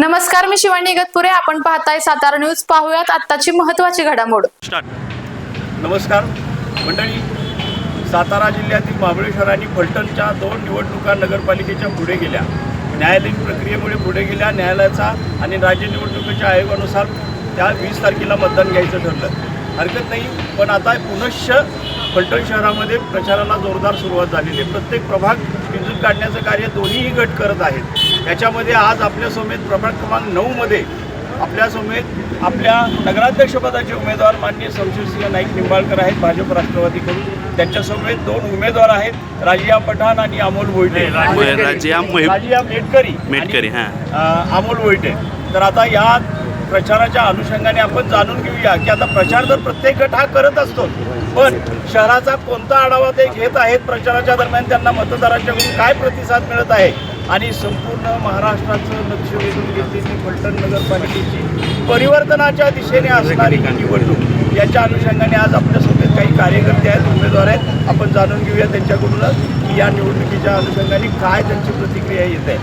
नमस्कार मी शिवानी इगतपुरे आपण पाहताय सातारा न्यूज. पाहूयात आत्ताची महत्वाची घडामोड. स्टार्ट. नमस्कार. मंडळी सातारा जिल्ह्यातील महाबळेश्वर आणि फलटणच्या दोन निवडणुका नगरपालिकेच्या पुढे गेल्या. न्यायालयीन प्रक्रियेमुळे पुढे गेल्या. न्यायालयाचा आणि राज्य निवडणुकीच्या आयोगानुसार त्या वीस तारखेला मतदान घ्यायचं ठरलं. हरकत नाही पण आता पुनश्च फलटण शहरामध्ये प्रचाराला जोरदार सुरुवात झालेली आहे. प्रत्येक प्रभाग पिंजून काढण्याचं कार्य दोन्हीही गट करत आहेत. याच्यामध्ये आज आपल्यासमेत प्रभाग क्रमांक नऊमध्ये आपल्यासमेत आपल्या नगराध्यक्षपदाचे उमेदवार माननीय शमशेरसिंह नाईक निंबाळकर आहेत भाजप राष्ट्रवादीकडून. त्यांच्यासमवेत दोन उमेदवार आहेत राजिया पठाण आणि अमोल बरं, राजिया मेटकरी. मेटकरी हां. अमोल वैटे तर आता या प्रचाराच्या अनुषंगाने आपण जाणून घेऊया की आता प्रचार तर प्रत्येक गट हा करत असतो. पण शहराचा कोणता आढावा ते घेत आहेत? प्रचाराच्या दरम्यान त्यांना मतदारांच्याकडून काय प्रतिसाद मिळत आहे? आणि संपूर्ण महाराष्ट्राचं लक्ष वेधून घेतलेली फलटण नगरपालिकेची परिवर्तनाच्या दिशेने असणारी निवडणूक याच्या अनुषंगाने आज आपल्यासोबत काही कार्यकर्ते आहेत उमेदवार आहेत. आपण जाणून घेऊया त्यांच्याकडूनच की या निवडणुकीच्या अनुषंगाने काय त्यांची प्रतिक्रिया येत आहे.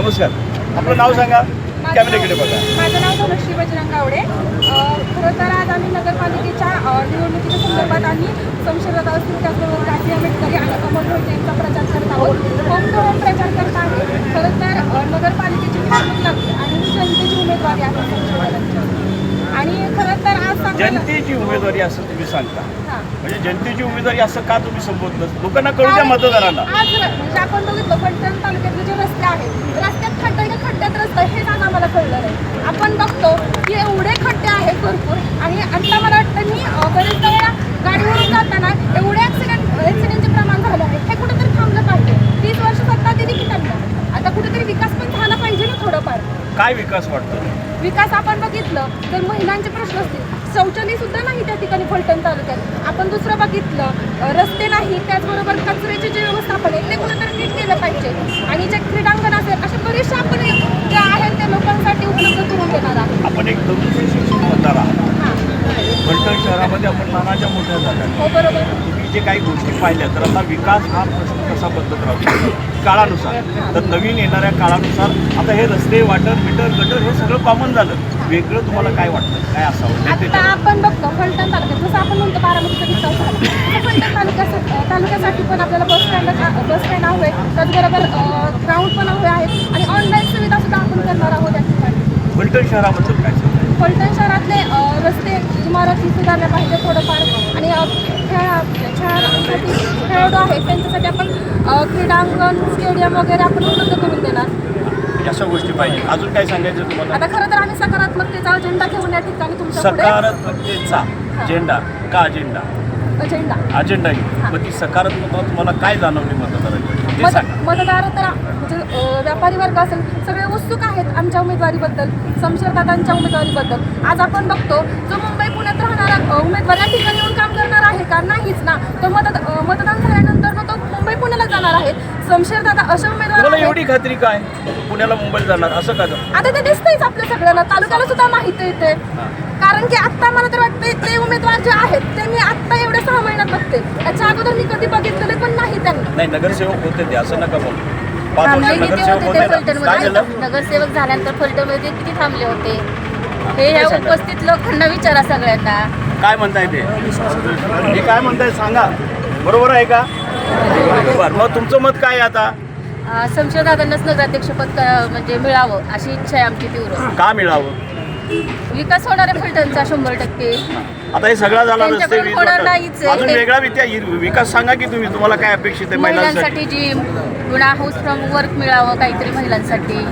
नमस्कार. आपलं नाव सांगा. कॅमेऱ्याकडे बघा माझं नाव धनश्री बजरंग गावडे अ, खरं तर आज आम्ही नगरपालिकेच्या निवडणुकीच्या संदर्भात आम्ही संशयदाता असतील त्याचबरोबर राजी आंबेडकरी आणि अमोल भोईटे यांचा प्रचार करत आहोत. होम टू होम प्रचार करत आहे? खरं तर नगरपालिकेची निवडणूक लागली आणि जनतेची उमेदवारी आहे आणि खरं तर आज जनतेची उमेदवारी असं तुम्ही सांगता. हां. म्हणजे जनतेची उमेदवारी असं का तुम्ही संबोधलं लोकांना कळू द्या मतदारांना. आज म्हणजे आपण बघितलं फलटण तालुक्यातले जे रस्ते आहेत रस्त्यात खड्डे का खड्ड्यात रस्ते हेच आज आम्हाला कळलं नाही. आपण बघतो की एवढे खड्डे आहेत भरपूर आणि आता मला वाटतं मी बरेचदा वेळा गाडीवरून जाताना एवढे ॲक्सिडेंट ॲक्सिडेंटचे प्रमाण झालं आहे हे कुठेतरी थांबलं पाहिजे. तीस वर्ष सत्ता दिली की त्यांना. आता कुठेतरी विकास पण झाला पाहिजे ना थोडंफार. काय विकास वाटतो? विकास आपण बघितलं तर महिलांचे प्रश्न असतील. शौचालय सुद्धा नाही त्या ठिकाणी फलटण तालुक्यात. आपण दुसरं बघितलं रस्ते नाही त्याचबरोबर कचऱ्याचे जे व्यवस्थापन आहे ते कुठेतरी नीट केलं पाहिजे. आणि जे क्रीडांगण असेल असे बरेचसे आपण जे आहेत ते लोकांसाठी उपलब्ध करून देणार आहोत. आपण एक तरुण सुशिक्षित मतदार आहात फलटण शहरामध्ये आपण नानाच्या मोठ्या झाल्या हो बरोबर. जे काही गोष्टी पाहिल्या तर आता विकास हा प्रश्न कसा बदलत राहतो? काळानुसार. तर नवीन येणाऱ्या काळानुसार आता हे रस्ते वाटर मीटर गटर हे सगळं कॉमन झालं. वेगळं तुम्हाला काय वाटतं? काय असावं? आपण बघतो फलटण तालुक्यात. जसं आपण म्हणतो बारामतीचा विकास झाला फलटण तालुक्यासाठी तालुक्यासाठी पण आपल्याला बस स्टँड बस स्टँड हवे त्याचबरोबर ग्राउंड पण हवे आहेत. आणि ऑनलाईन सुविधा सुद्धा आपण करणार आहोत फलटण शहराबद्दल काय? फलटण शहरातले रस्ते इमारती सुधारल्या पाहिजे थोडंफार. आणि खेळा खेळासाठी खेळाडू आहेत. त्यांच्यासाठी आपण क्रीडांगण स्टेडियम वगैरे आपण उपलब्ध करून देणार. अशा गोष्टी पाहिजे. अजून काय सांगायचं तुम्हाला? आता खरं तर आम्ही सकारात्मकतेचा अजेंडा घेऊन या ठिकाणी तुमच्या सकारात्मकतेचा अजेंडा का अजेंडा अजेंडा अजेंडा मग ती सकारात्मकता तुम्हाला काय जाणवली मतदारांची मतदार तर व्यापारी वर्ग असेल सगळे उत्सुक आहेत आमच्या उमेदवारीबद्दल शमशेरदादांच्या उमेदवारीबद्दल. आज आपण बघतो जो मुंबई पुण्यात राहणारा उमेदवार या ठिकाणी येऊन काम करणार आहे का? नाहीच ना. तो मत मतदान झाल्यानंतर मग तो मुंबई पुण्याला जाणार आहे. शमशेरदादा असे उमेदवार. एवढी खात्री काय? पुण्याला मुंबईला जाणार असं का? आता ते दिसतंयच आपल्या सगळ्यांना. तालुक्याला सुद्धा माहिती आहे ते. कारण की आता मला तर वाटते ते उमेदवार जे आहेत ते मी आत्ता एवढ्या सहा महिन्यात बघते. त्याच्या अगोदर मी कधी बघितलेले पण नाही त्यांना. नाही नगरसेवक होते ते असं नका बघ किती नगरसेवक होते ते फलटणमध्ये नगरसेवक झाल्यानंतर फलटणमध्ये किती थांबले होते? हे सांगा? उपस्थित लोकांना विचारा सगळ्यांना. काय म्हणताय ते? हे काय म्हणताय सांगा. बरोबर आहे का? बरं मग तुमचं मत काय आहे आता? संशयदादांनाच नगराध्यक्षपद क- म्हणजे मिळावं अशी इच्छा आहे आमची तीव्र. का मिळावं? विकास होणार आहे फलटणचा शंभर टक्के आता हे सगळा झाला रस्ते त्यांच्याकडून वीज होणार वाटप. नाहीच आहे. अजून वेगळा विद्या विकास सांगा की तुम्ही तुम्हाला काय अपेक्षित आहे महिलांसाठी महिलांसाठी जिम पुन्हा हाऊस फ्रॉम वर्क मिळावं काहीतरी महिलांसाठी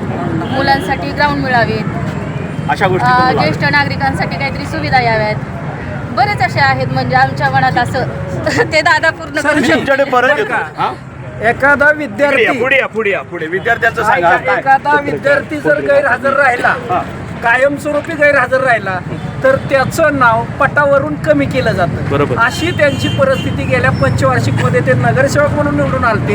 मुलांसाठी ग्राउंड मिळावेत अशा गोष्टी अ, तुम्हाला ज्येष्ठ नागरिकांसाठी काहीतरी सुविधा याव्यात बरेच असे आहेत म्हणजे आमच्या मनात असं ते दादा पूर्ण करू. तुमच्याकडे परत येतो हा? एखादा पुढे या, विद्यार्थी पुढे या पुढे या पुढे विद्यार्थ्यांचं सांगा ऐका, काय? एखादा विद्यार्थी जर गैरहजर राहिला हा. कायमस्वरूपी गैरहजर राहिला तर त्याचं नाव पटावरून कमी केलं जातं. बरोबर. अशी त्यांची परिस्थिती गेल्या पंचवार्षिकमध्ये ते नगरसेवक म्हणून निवडून आलते.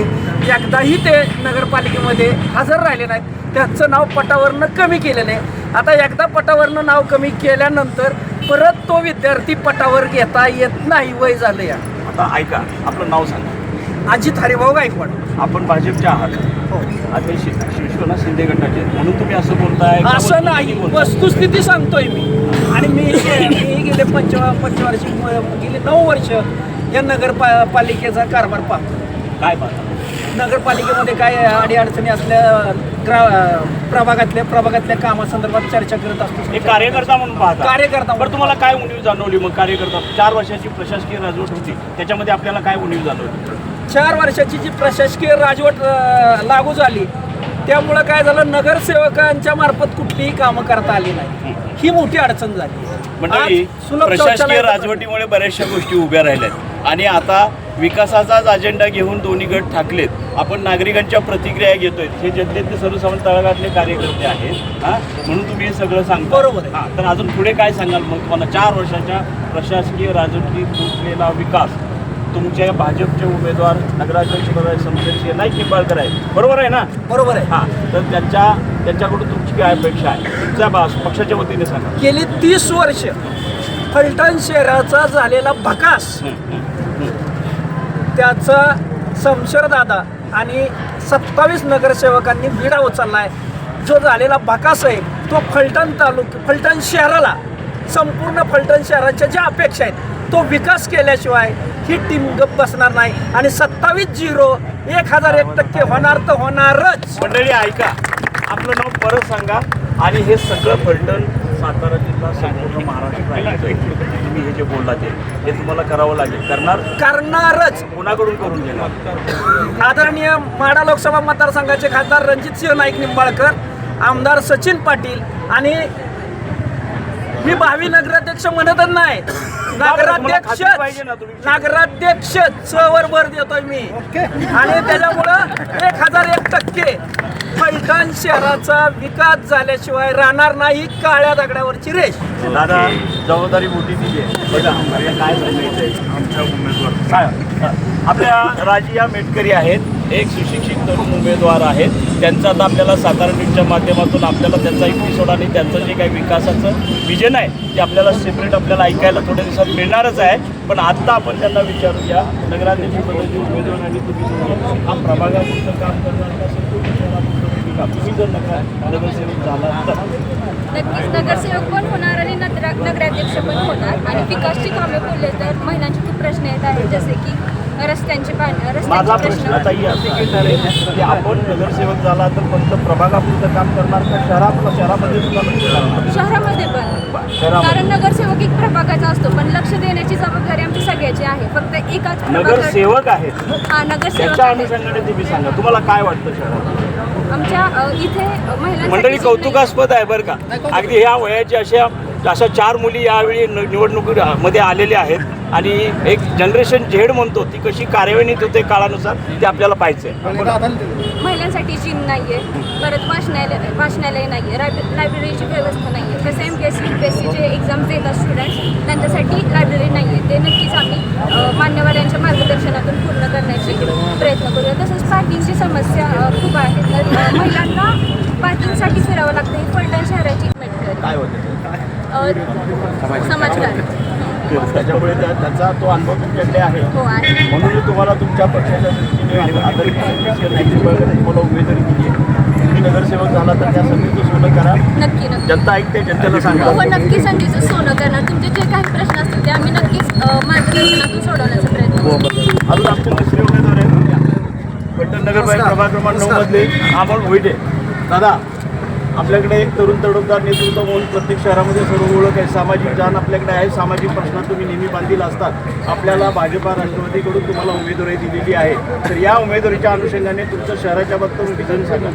एकदाही ते नगरपालिकेमध्ये हजर राहिले नाहीत. त्यांचं नाव पटावरनं कमी केलेलं आहे. आता एकदा पटावरनं नाव कमी केल्यानंतर परत तो विद्यार्थी पटावर घेता येत नाही वय झालं या आता ऐका आपलं नाव सांगा. अजित हरिभाऊ गायकवाड. आपण भाजपचे आहात. आणि शि- शिवसेना शिंदे गटाचे. म्हणून तुम्ही असं बोलताय असं नाही. वस्तुस्थिती सांगतोय मी. आणि मी मी गेले पंचवा पंचवार्षिक म- गेले नऊ वर्ष या नगरपा पालिकेचा कारभार पाहतो. काय पाहता? नगरपालिकेमध्ये काय अडीअडचणी असल्या ग्रा प्रभागातल्या प्रभागातल्या कामासंदर्भात चर्चा करत असतो. एक कार्यकर्ता म्हणून पाहता. कार्यकर्ता बरं तुम्हाला काय उणीव जाणवली मग? कार्यकर्ता चार वर्षाची प्रशासकीय राजवट होती. त्याच्यामध्ये आपल्याला काय उणीव जाणवली? चार वर्षाची जी प्रशासकीय राजवट लागू झाली त्यामुळं काय झालं नगरसेवकांच्या मार्फत कुठलीही कामं करता आली नाही. ही मोठी अडचण झाली. मंडळी सुलभ प्रशासकीय राजवटीमुळे बऱ्याचशा गोष्टी उभ्या राहिल्यात. आणि आता विकासाचाच अजेंडा घेऊन दोन्ही गट ठाकलेत आपण नागरिकांच्या प्रतिक्रिया घेतोय. हे जनतेतले सर्वसामान्य तळागातले कार्यकर्ते आहेत. हा? म्हणून तुम्ही हे सगळं सांगता. बरोबर आहे. हा तर अजून पुढे काय सांगाल? मग तुम्हाला चार वर्षाच्या प्रशासकीय राजवटीत विकास तुमच्या भाजपचे उमेदवार नगराध्यक्ष पदाचे संसदीय नाईक निंबाळकर आहेत. बरोबर आहे ना? बरोबर आहे. हा तर त्यांच्या त्यांच्याकडून तुमची काय अपेक्षा आहे? तुमच्या बा- पक्षाच्या वतीने सांगा. गेली तीस वर्ष फलटण शहराचा झालेला भकास. त्याचा समशरदादा आणि सत्तावीस नगरसेवकांनी विडा उचलला आहे जो झालेला भकास आहे तो फलटण तालुक फलटण शहराला संपूर्ण फलटण शहराच्या ज्या अपेक्षा आहेत तो विकास केल्याशिवाय ही टीम गप बसणार नाही. आणि सत्तावीस झिरो एक हजार एक टक्के होणार तर होणारच. मंडळी ऐका. आपलं नाव परत सांगा. आणि हे सगळं फलटण सातारा जिल्हा संपूर्ण महाराष्ट्र राहिलं तुम्ही हे जे बोलला ते हे तुम्हाला करावं लागेल. करणार? करणारच. कोणाकडून करून घेणार? आदरणीय माडा लोकसभा मतदारसंघाचे खासदार रणजितसिंह नाईक निंबाळकर आमदार सचिन पाटील आणि मी भावी नगराध्यक्ष म्हणतच नाही. नगराध्यक्ष. नगराध्यक्ष च वर भर देतोय मी. आणि त्याच्यामुळं एक हजार एक टक्के फलटण शहराचा विकास झाल्याशिवाय राहणार नाही काळ्या दगडावरची रेष. दादा जबाबदारी मोठी दिली आहे. काय सांगायचंय? आमच्या उमेदवार. आपल्या राजिया मेटकरी आहेत. एक सुशिक्षित तरुण उमेदवार आहेत. त्यांचं आता आपल्याला सातारा न्यूजच्या माध्यमातून आपल्याला त्यांचा एपिसोड आणि त्यांचं जे काही विकासाचं विजन आहे ते आपल्याला सेपरेट आपल्याला ऐकायला थोड्या दिवसात मिळणारच आहे. पण आत्ता आपण त्यांना विचारूया नगराध्यक्ष पदाचे उमेदवार आणि तुम्ही हा प्रभागापुरतं काम करणार का तुम्ही जर नका. नगरसेवक झाला तर. नक्कीच नगरसेवक पण होणार आणि नगरा नगराध्यक्ष पण होणार. आणि विकासची कामे बोलले तर महिलांचे खूप प्रश्न येत आहेत जसे की रस्त्यांचे पाणी माझा रस्त्यांचे प्रश्न प्रश्न. ताई असं की की आपण नगरसेवक झाला तर फक्त प्रभागापुरतं काम करणार का शहरात शहरामध्ये सुद्धा लक्ष? शहरामध्ये पण. शहरामध्ये. कारण नगरसेवक एक प्रभागाचा असतो पण लक्ष देण्याची जबाबदारी आमची सगळ्याची आहे. फक्त एकाच प्रभागात- नगरसेवक आहेत. हा नगरसेवक त्याच्या आहे. अनुषंगाने तुम्ही सांगा. तुम्हाला काय वाटतं शहरात आमच्या इथे मंडळी कौतुकास्पद आहे बरं का. अगदी ह्या वयाच्या अशा अशा चार मुली यावेळी निवडणुकीमध्ये आलेल्या आहेत. आणि एक जनरेशन झेड म्हणतो ती कशी कार्यान्वित होते काळानुसार ते आपल्याला पाहिजे महिलांसाठी जिम नाहीये परत वाचनालय वाचनालय नाहीये लायब्र- लायब्ररीची व्यवस्था नाहीये. कसं M P S C U P S सीचे एक्झाम्स देतात स्टुडंट्स त्यांच्यासाठी लायब्ररी नाहीये. ते नक्कीच आम्ही अ, मान्यवरांच्या मार्गदर्शनातून पूर्ण करण्याची प्रयत्न करूया. तसंच पार्किंगची समस्या खूप आहे. तर महिलांना पार्किंगसाठी फिरावं लागतं ही फलटण शहराची काय होतं? समाजकार्य त्याच्यामुळे त्या त्याचा तो अनुभव तुमच्याकडे आहे. हो आहे. म्हणून मी तुम्हाला तुमच्या पक्षाच्या दृष्टीने तुम्हाला उमेदवारी दिली आहे. तुम्ही नगरसेवक झाला तर त्या संधीचं सोनं करा. नक्की नक्की. जनता ऐकते जनतेला हो सांगा. हो नक्की संधीचं सोनं करणार तुमचे जे काही प्रश्न असतील ते आम्ही नक्कीच मार्गदर्शनातून सोडवण्याचा प्रयत्न हो, करू. अजून आमचे दुसरे उमेदवार आहेत पट्टण नगर प्रभाग क्रमांक नऊ मधले अमोल भोईटे दादा आपल्याकडे एक तरुण तडफदार नेतृत्व म्हणून प्रत्येक शहरामध्ये सर्व ओळख आहे. सामाजिक जाण आपल्याकडे आहे. सामाजिक प्रश्नात तुम्ही नेहमी बांधील असतात. आपल्याला भाजपा राष्ट्रवादीकडून तुम्हाला उमेदवारी दिलेली आहे. तर या उमेदवारीच्या अनुषंगाने तुमच्या शहराच्या बाबतीत विधान सांगा.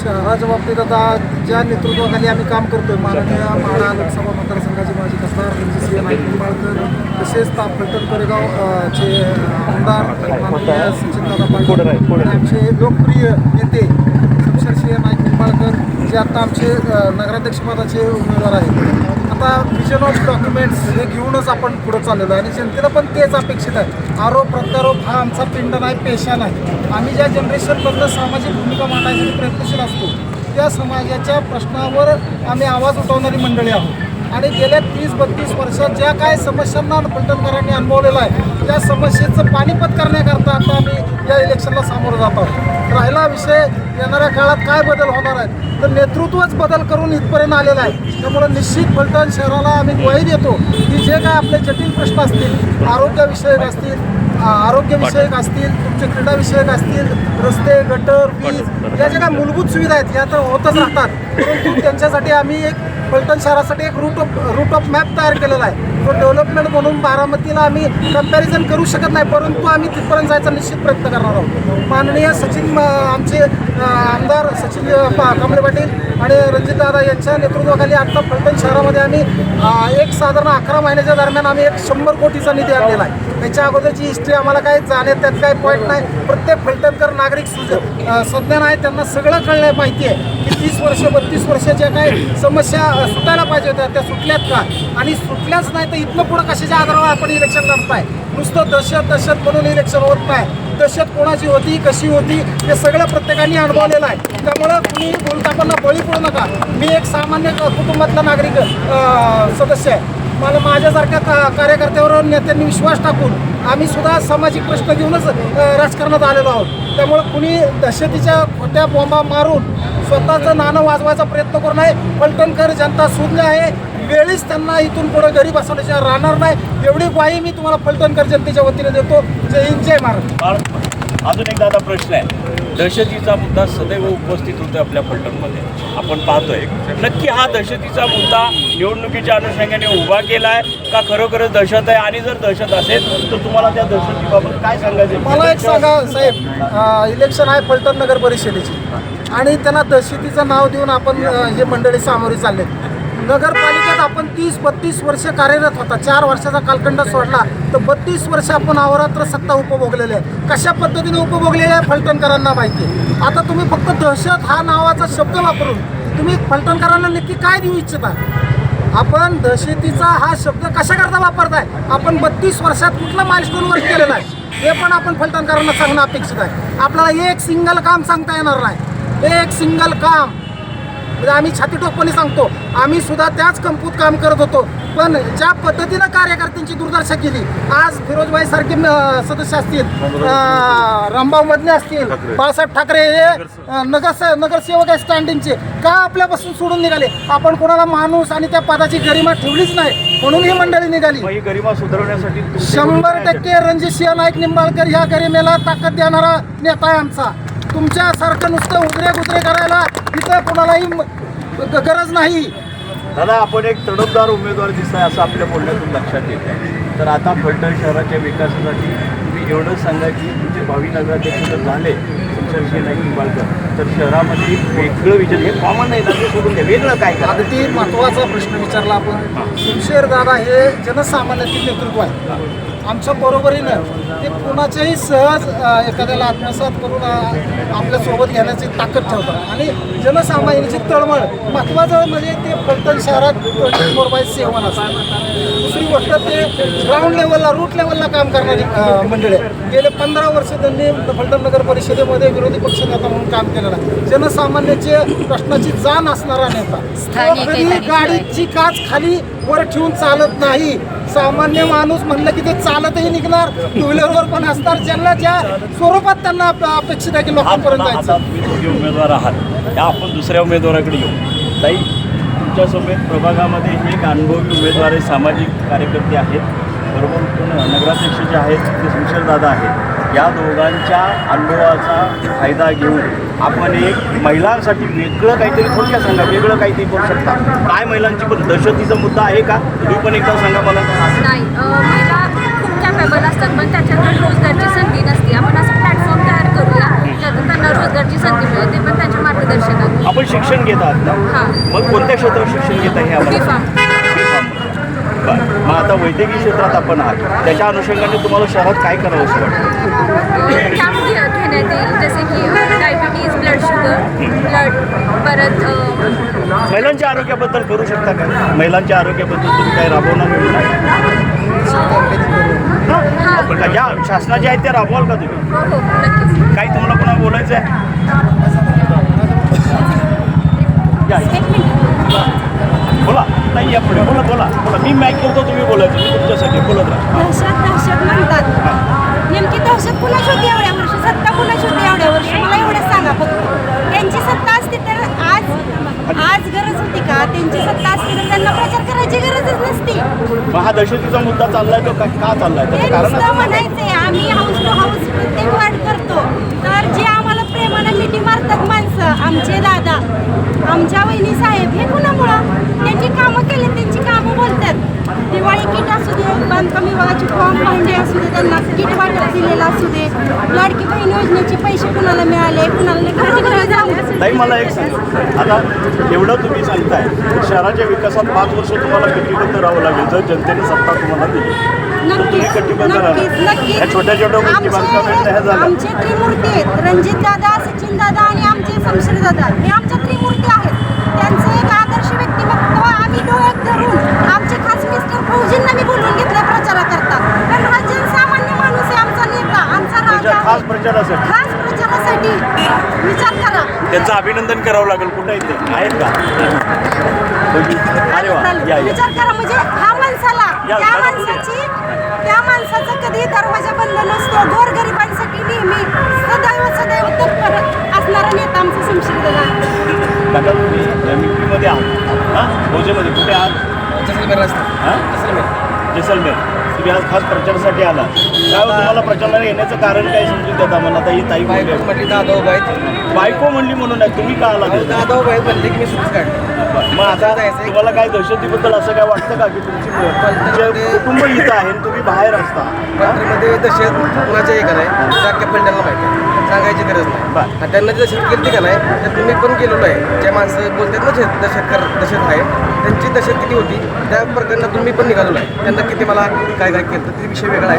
शहराच्या बाबतीत आता ज्या नेतृत्वाखाली आम्ही काम करतोय माननीय माढा लोकसभा मतदारसंघाचे माजी खासदार रणजितसिंह नाईक निंबाळकर तसेच ता फलटण कोरेगाव चे आमदार आमचे लोकप्रिय नेते निंबाळकर जे आता आमचे नगराध्यक्षपदाचे उमेदवार आहेत. आता विजन ऑफ डॉक्युमेंट्स हे घेऊनच आपण पुढं चाललेलो आहे आणि जनतेला पण तेच अपेक्षित आहे. आरोप प्रत्यारोप हा आमचा पिंड नाही पेशा नाही. आम्ही ज्या जनरेशनमधलं सामाजिक भूमिका मांडायसाठी प्रयत्नशील असतो त्या समाजाच्या प्रश्नावर आम्ही आवाज उठवणारी मंडळी आहोत. आणि गेल्या तीस बत्तीस वर्षात ज्या काय समस्यांना फलटणकरांनी अनुभवलेला आहे त्या समस्येचं पाणीपत करण्याकरता आता आम्ही या इलेक्शनला सामोरं जात आहोत. राहिला विषय येणाऱ्या काळात काय बदल होणार आहेत? तर नेतृत्वच बदल करून इथपर्यंत आलेला आहे. त्यामुळं निश्चित फलटण शहराला आम्ही ग्वाही देतो की जे काय आपले जटिल प्रश्न असतील आरोग्यविषयक असतील आरोग्यविषयक असतील तुमचे क्रीडाविषयक असतील रस्ते गटर वीज या ज्या काय मूलभूत सुविधा आहेत या तर होतच राहतात. परंतु त्यांच्यासाठी आम्ही एक पलटण शहरासाठी एक route of route of map तयार केलेला आहे. तो डेव्हलपमेंट म्हणून बारामतीला आम्ही कंपॅरिझन करू शकत नाही परंतु आम्ही तिथपर्यंत जायचा निश्चित प्रयत्न करणार आहोत. माननीय सचिन आमचे आमदार सचिन अ, कांबळे पाटील आणि रणजितदादा यांच्या नेतृत्वाखाली आत्ता पलटण शहरामध्ये आम्ही एक साधारण अकरा महिन्याच्या दरम्यान आम्ही एक शंभर कोटीचा निधी आणलेला आहे. त्याच्या अगोदरची हिस्ट्री आम्हाला काय जाण्यात त्यात काय पॉईंट नाही. प्रत्येक फलटणकर नागरिक सुज अ, सज्ञान आहे त्यांना सगळं कळलं माहिती आहे की तीस वर्ष पस्तीस वर्षाच्या काही समस्या सुटायला पाहिजे होत्या त्या सुटल्यात का? आणि सुटल्याच नाही तर इथनं पुढं कशाच्या आधारावर आपण इलेक्शन लढताय? नुसतं दहशत दहशत म्हणून इलेक्शन होत नाही. दहशत कोणाची होती कशी होती हे सगळं प्रत्येकाने अनुभवलेलं आहे. त्यामुळं तुम्ही बोलताना बळी पडू नका. मी एक सामान्य कुटुंबातला नागरिक सदस्य आहे. मला माझ्यासारख्या का कार्यकर्त्यावर नेत्यांनी विश्वास टाकून आम्ही सुद्धा सामाजिक प्रश्न घेऊनच राजकारणात आलेलो आहोत. त्यामुळं कुणी दहशतीच्या खोट्या बॉम्बा मारून स्वतःचं नाणं वाजवायचा प्रयत्न करू नये. फलटणकर जनता सुज्ञ आहे. वेळीच त्यांना इथून पुढे घरी बसवण्याच्या राहणार नाही. एवढी ग्वाही मी तुम्हाला पलटणकर जनतेच्या वतीने देतो. जय हिंद जय महाराज अजून एकदा आता प्रश्न आहे. दहशतीचा मुद्दा सदैव उपस्थित होतो आपल्या फलटणमध्ये. आपण पाहतोय. नक्की हा दहशतीचा मुद्दा निवडणुकीच्या अनुषंगाने उभा केला आहे का खरोखरच दहशत आहे? आणि जर दहशत असेल तर तुम्हाला त्या दहशतीबाबत काय सांगायचं मला एक सांगा साहेब. इलेक्शन आहे फलटण नगर परिषदेची. आणि त्यांना दहशतीचं नाव देऊन आपण हे मंडळी सामोरे चालले नगरपालिकेत आपण तीस बत्तीस वर्ष कार्यरत होता. चार वर्षाचा कालखंड सोडला. तर बत्तीस वर्ष आपण अहोरात्र सत्ता उपभोगलेली आहे. कशा पद्धतीने उपभोगलेली आहे फलटणकरांना माहिती आता तुम्ही फक्त दहशत हा नावाचा शब्द वापरून तुम्ही फलटणकरांना नक्की काय देऊ इच्छिता? आपण दहशतीचा हा शब्द कशाकरता वापरताय? आपण बत्तीस वर्षात कुठला माइलस्टोन वर्क केलेला आहे हे पण आपण फलटणकरांना सांगणं अपेक्षित आहे. आपल्याला एक सिंगल काम सांगता येणार नाही. एक सिंगल काम. म्हणजे आम्ही छातीटोकपणे सांगतो आम्ही सुद्धा त्याच कंपूत काम करत होतो. पण ज्या पद्धतीनं कार्यकर्त्यांची दुर्दशा केली आज फिरोजबाई सारखे सदस्य असतील रामभाऊ मधले असतील बाळासाहेब ठाकरे हे नगर नगरसेवक आहे स्टँडिंगचे का आपल्यापासून सोडून निघाले? आपण कोणाला माणूस आणि त्या पदाची गरिमा ठेवलीच नाही म्हणून ही मंडळी निघाली. गरिमा सुधारवण्यासाठी तुमची शंभर टक्के रणजित सिंह नाईक निंबाळकर ह्या गरिमेला ताकद देणारा नेता आहे आमचा. तुमच्यासारखं नुसतं उदरे गुजरे करायला इथं कोणालाही म- गरज नाही. दादा आपण एक तडफदार उमेदवार दिसताय असं आपल्या बोलण्यातून लक्षात येत आहे तर आता फलटण शहराच्या विकासासाठी तुम्ही एवढंच सांगा की तुमचे भावी नगराध्यक्ष जर झाले शमशेरसिंह नाईक निंबाळकर तर शहरामध्ये एक वेगळं विजन हे कॉमन नाही ना ते सोडून द्या. वेगळं काय अगदी महत्त्वाचा प्रश्न विचारला आपण. शिवशेर दादा हे जनसामान्यातील नेतृत्व आहे. आमच्या बरोबरीनं ते कोणाच्याही सहज एखाद्याला आत्मसात करून अ, आपल्यासोबत घेण्याची ताकद ठेवतात. आणि जनसामान्याची तळमळ महत्त्वाचं म्हणजे ते फलटण शहरात ट्वेंटी फोर बाय सेवन असतात. दुसरी गोष्ट ते ग्राउंड लेवलला रूट लेवलला काम करणारी मंडळी आहे गेले पंधरा वर्ष त्यांनी फलटण नगर परिषदेमध्ये विरोधी पक्षनेता म्हणून काम केलेलं आहे. जनसामान्याचे प्रश्नाची जाण असणारा नेता. गाडीची काच खाली वर ठेवून चालत नाही. सामान्य माणूस म्हणलं की ते चालतही निघणार टू व्हीलरवर पण असणार ज्यांना ज्या स्वरूपात त्यांना अप- अपेक्षित आहे की लोकांपर्यंत जायचं. तुम्ही दोघे उमेदवार आहात. त्या आपण दुसऱ्या उमेदवाराकडे येऊ. ताई तुमच्या समेत प्रभागामध्ये हे एक अनुभवी उमेदवार आहे सामाजिक कार्यकर्ते आहेत. बरोबर नगराध्यक्ष जे आहेत ते शमशेरदादा आहेत. या दोघांच्या अनुभवाचा फायदा घेऊन आपण एक महिलांसाठी वेगळं काहीतरी थोडक्यात सांगा वेगळं काहीतरी करू शकता. काय महिलांची पण दहशतीचा मुद्दा आहे का? तुम्ही पण एकदा सांगा मला. नाही महिला खूप कॅपेबल असतात पण त्याच्यातून रोजगारची संधी नसते. आपण असं प्लॅटफॉर्म तयार करूया ज्यातून त्यांना रोजगारची संधी मिळेल ते पण त्यांच्या मार्गदर्शनात आपण शिक्षण घेत आहात ना? हां. मग कोणत्या क्षेत्रात शिक्षण घेता हे. B.Farm. बरं मग आता वैद्यकीय क्षेत्रात आपण आहात. त्याच्या अनुषंगाने तुम्हाला शहरात काय करावं असं वाटतं? कॅम्प घे घेण्यात येईल. जसे की डायबिटीज ब्लड शुगर ब्लड परत अ, महिलांच्या आरोग्याबद्दल करू शकता का? महिलांच्या आरोग्याबद्दल तुम्ही काय राबवणार हां. का ज्या शासनाचे आहेत ते राबवाल का तुम्ही? हो हो काही तुम्हाला कोणा बोलायचं आहे नाही या पुढे. बोला बोला बोला. मी मॅक करतो तुम्ही बोलायचं मी तुमच्यासाठी बोलत राहा. दहशत दहशत म्हणतात. नेमकी दहशत कुणाची होती एवढ्या वर्षी? सत्ता कुणाची होती एवढ्या वर्षी? मला एवढंच सांगा फक्त. त्यांची सत्ता असती तर आज आज गरज होती का? त्यांची सत्ता असती तर त्यांना प्रचार करायची गरजच नसती. मग हा दहशतीचा मुद्दा चाललाय तो का का चाललाय? ते त्याचं कारण नुसतं असं म्हणायचंय आम्ही हाऊस टू हाऊस प्रत्येक वाट करतो. तर जे आम्हाला मिठी मारतात माणसं. आमचे दादा आमच्या वहिनी साहेब हे कुणामुळं? त्यांची कामं केली त्यांची कामं बोलतात. दिवाळी किट असू दे बांधकाम विभागाचे फॉर्म भांडे असू दे त्यांना किट वाटप दिलेलं असू दे. लाडकी बहीण योजनेचे पैसे कुणाला मिळाले कुणाला मला एक सांगा. आता एवढं तुम्ही सांगताय शहराच्या विकासात पाच वर्ष तुम्हाला कटिबद्ध राहावं लागेल जर जनतेने सत्ता तुम्हाला दिली. छोट्या छोट्या आमचे त्रिमूर्ती आहेत. रणजित दादा दादा आणि आमचे शमशेर दादा. हे आमच्या त्रिमूर्ती आहेत. त्यांचं एक आदर्श व्यक्तिमत्व आम्ही डोळ्यात धरून आमचे खास मिस्टर फौजींना मी बोलवून घेतलं प्रचाराकरता. कारण हा जनसामान्य माणूस आहे आमचा नेता आमचा राजा खास प्रचारासाठी. विचार करा. त्यांचं अभिनंदन करावं लागेल. कुठे इथे आहेत का? अरे वा. या या. विचार करा म्हणजे हा माणसाला या, त्या दादा पुढे. माणसाची त्या माणसाचा कधी दरवाजा बंद नसतो. गोरगरिबांसाठी नेहमी सदैव सदैव तत्पर असणारा नेता आमचा शमशेर दादा काका तुम्ही मिलिटरीमध्ये आहात. हां? फौजेमध्ये कुठे आहात? जसलमेर हां? जैसलमेर. तुम्ही आज खास प्रचारासाठी आला. काय हो तुम्हाला प्रचाराला येण्याचं कारण काय समजून देता मला? आता ही ताई आहे. म्हटली दादा उभा आहेत बायको म्हणली म्हणून आहे. तुम्ही का आला तिथे? दादा उभा आहेत म्हणले की मी सुट्टी काढली मग आता तुम्हाला काय दहशतीबद्दल असं काय वाटतं का की तुमची कुटुंब इथं आहे आणि तुम्ही बाहेर असता? कंट्रीमध्ये दशेत कुणाच्या हे का नाही त्या अख्ख्या फंडाला माहिती आहे सांगायची गरज नाही. आणि त्यांना जी दशेत केली का नाही तर तुम्ही पण गेलेलो आहे. जे माणसं बोलतात ना शेत दशेत कर दशेत आहे त्यांची दशेत किती होती त्या प्रकरणात तुम्ही पण निघालेलो आहे. त्यांना किती मला काय काय केलं ते विषय वेगळा आहे.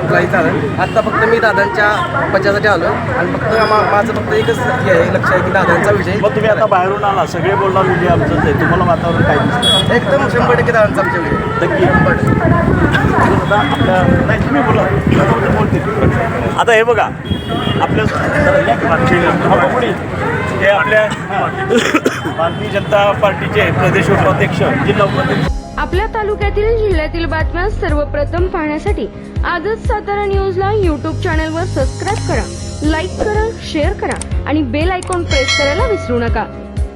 कुठलाही चालेल. आत्ता फक्त मी दादांच्या बचासाठी आलो. आणि फक्त माझं फक्त एकच हे आहे लक्ष आहे की दादांचा विजय. मग तुम्ही आता बाहेरून आला. सगळे बोलणार विजय आमचंच आहे. तुम्हाला वातावरण काय दिसतं एकदम शंभर टक्के दादांचा आमच्या विजय. नक्की. आता आपल्या नाही तुम्ही बोला आता ते बोलतील आता हे बघा आपल्या मागची. हा, पुढे. हे आपल्या भारतीय जनता पार्टीचे प्रदेश उपाध्यक्ष जिल्हा उपाध्यक्ष आपल्या तालुक्यातील जिल्ह्यातील बातम्या सर्वप्रथम पाहण्यासाठी आजच सातारा न्यूजला यूट्यूब चॅनलवर सबस्क्राईब करा लाईक करा शेअर करा आणि बेल आयकॉन प्रेस करायला विसरू नका